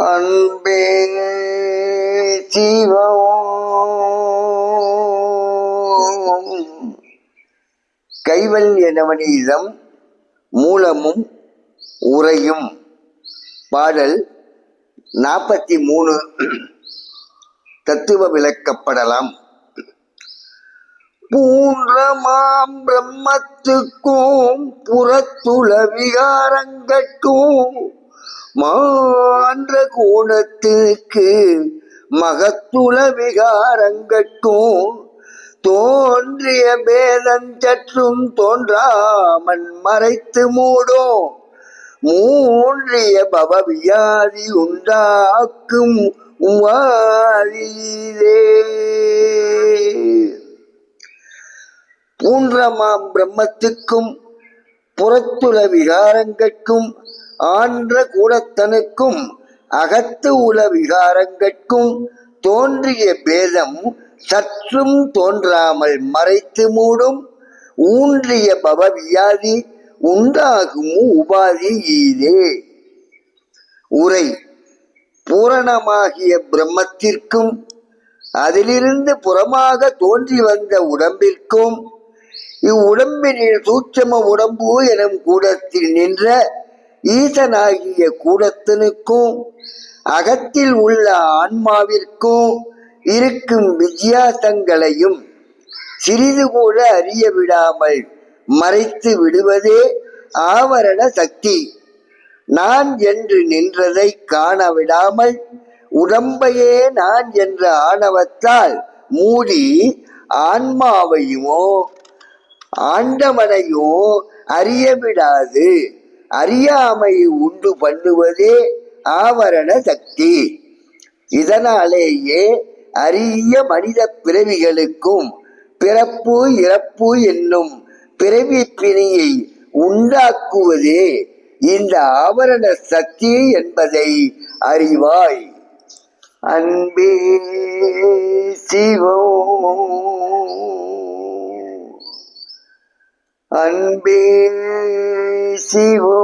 அன்பே சிவம் கைவல்ய நவநீதம் மூலமும் உரையும் பாடல் நாற்பத்தி மூணு தத்துவ விளக்கப்படலாம். பூன்றமாம் பிரம்மத்துக்கும் புறத்துள விகாரங்கட்கும் மான்ற கோணத்துக்கு மகத்துள விகாரங்கட்கும் தோன்றிய பேதஞ்சற்றும் தோன்றாமன் மறைத்து மூடும். மூன்றிய பவவியாதி உண்டாக்கும் உமாதியே பூன்றமாம் பிரம்மத்துக்கும் புறத்துள விகாரங்கட்கும் ஆன்ற கூடத்தனுக்கும் அகத்து உல விகாரங்கட்கும் தோன்றிய பேதம் சற்றும் தோன்றாமல் மறைத்து மூடும் ஊன்றிய பவவியாதி உண்டாகும் உபாதி ஈதே. உரை பூரணமாகிய பிரம்மத்திற்கும் அதிலிருந்து புறமாக தோன்றி வந்த உடம்பிற்கும் இவ்வுடம்பினில் சூட்சம உடம்பு எனும் கூடத்தில் நின்ற ஈசனாகிய கூடத்தனுக்கும் அகத்தில் உள்ள ஆன்மாவிற்கும் இருக்கும் வித்தியாசங்களையும் சிறிது கூட அறிய விடாமல் மறைத்து விடுவதே ஆவரண சக்தி. நான் என்று நின்றதை காண விடாமல் உடம்பையே நான் என்ற ஆணவத்தால் மூடி ஆன்மாவையுமோ ஆண்டவனையோ அறிய விடாது அறியாமை உண்டு பண்ணுவதே ஆவரண சக்தி. இதனாலேயே அரிய மனித பிறவிகளுக்கும் பிறப்பு இறப்பு என்னும் பிறவி பிணியை உண்டாக்குவதே இந்த ஆவரண சக்தி என்பதை அறிவாய். அன்பே சிவோ அன்பே சிவோ